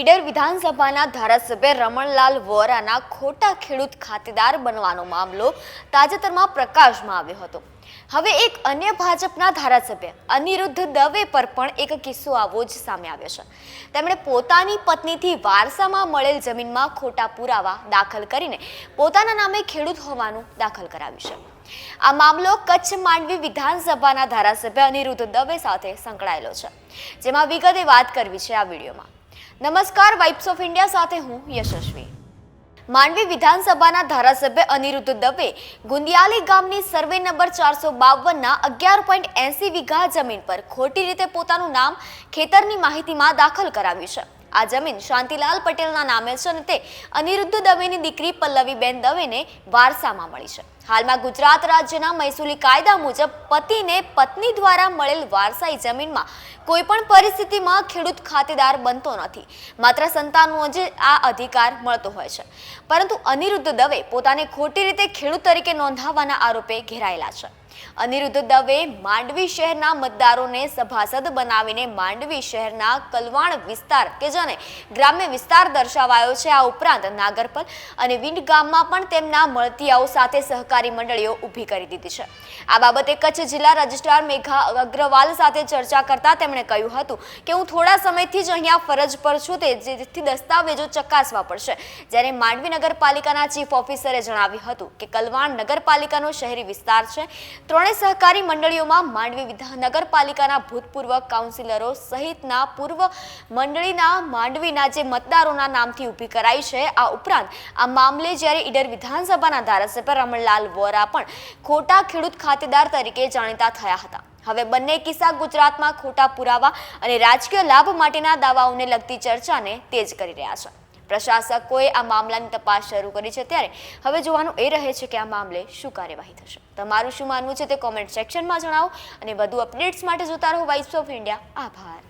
ઈડર વિધાનસભાના ધારાસભ્ય રમણલાલ વોરાના ખોટા ખેડૂત ખાતેદાર બનવાનો મામલો તાજેતરમાં પ્રકાશમાં આવ્યો હતો. હવે એક અન્ય ભાજપના ધારાસભ્ય અનિરુદ્ધ દવે પર પણ એક કિસ્સો આવો જ સામે આવ્યો છે. તેમણે પોતાની પત્નીથી વારસામાં મળેલ જમીનમાં ખોટા પુરાવા દાખલ કરીને પોતાના નામે ખેડૂત હોવાનું દાખલ કરાવ્યું છે. આ મામલો કચ્છ માંડવી વિધાનસભાના ધારાસભ્ય અનિરુદ્ધ દવે સાથે સંકળાયેલો છે. જેમાં વિગતે વાત કરવી છે આ વિડીયોમાં. નમસ્કાર વાઇબ્સ ઓફ ઇન્ડિયા સાથે હું યશસ્વી. માંડવી વિધાનસભાના ધારાસભ્ય અનિરુદ્ધ દવે ગુંદિયાલી ગામની સર્વે નંબર ચારસો બાવનના અગિયાર પોઈન્ટ એસી વીઘા જમીન પર ખોટી રીતે પોતાનું નામ ખેતરની માહિતીમાં દાખલ કરાવ્યું છે. આ જમીન શાંતિલાલ પટેલના નામે છે અને તે અનિરુદ્ધ દવેની દીકરી પલ્લવીબેન દવેને વારસામાં મળી છે. હાલમાં ગુજરાત રાજ્યના મહેસૂલી કાયદા મુજબ પતિને પત્ની દ્વારા મળેલ વારસાઈ જમીનમાં કોઈ પણ પરિસ્થિતિમાં ખેડૂત ખાતેદાર બનતો નથી. માત્ર સંતાનનો જ આ અધિકાર મળતો હોય છે. પરંતુ અનિરુદ્ધ દવે પોતાને ખોટી રીતે ખેડૂત તરીકે નોંધાવવાના આરોપે ઘેરાયેલા છે. અનિરુદ્ધ દવે માંડવી શહેરના મતદારોને સભાસદ બનાવીને માંડવી શહેરના કલવાણ વિસ્તાર કે જેને ગ્રામ્ય વિસ્તાર દર્શાવાયો છે, આ ઉપરાંત નાગરપલ અને વિંડ ગામમાં પણ તેમના મળતિયાઓ સાથે સહકારી મંડળીઓ ઊભી કરી દીધી છે. આ બાબતે કચ્છ જિલ્લા રજિસ્ટ્રાર મેઘા અગ્રવાલ સાથે ચર્ચા કરતા તેમણે કહ્યું હતું કે હું થોડા સમયથી જ અહીંયા ફરજ પર છું, તે જેથી દસ્તાવેજો ચકાસવા પડશે. જ્યારે માંડવી નગરપાલિકાના ચીફ ઓફિસરે જણાવ્યું હતું કે કલવાણ નગરપાલિકાનો શહેરી વિસ્તાર છે ત્રણેય સહકારી મંડળીઓમાં માંડવી વિધાન નગરપાલિકાના ભૂતપૂર્વ કાઉન્સિલરો સહિતના પૂર્વ મંડળીના માંડવીના જે મતદારોના નામથી ઊભી કરાઈ છે, આ ઉપરાંત આ મામલે જ્યારે ઈડર વિધાનસભાના ધારાસભ્ય રમણલાલ વોરા પણ ખોટા ખેડૂત ખાતેદાર તરીકે જાણીતા થયા હતા. હવે બંને કિસ્સા ગુજરાતમાં ખોટા પુરાવા અને રાજકીય લાભ માટેના દાવાઓને લગતી ચર્ચાને તેજ કરી રહ્યા છે. પ્રશાસકોએ આ મામલાની તપાસ શરૂ કરી છે ત્યારે હવે જોવાનું એ રહે છે કે આ મામલે શું કાર્યવાહી થશે. તમારું શું માનવું છે તે કોમેન્ટ સેક્શનમાં જણાવો અને વધુ અપડેટ્સ માટે જોતા રહો વાઇબ્સ ઓફ ઇન્ડિયા આભાર.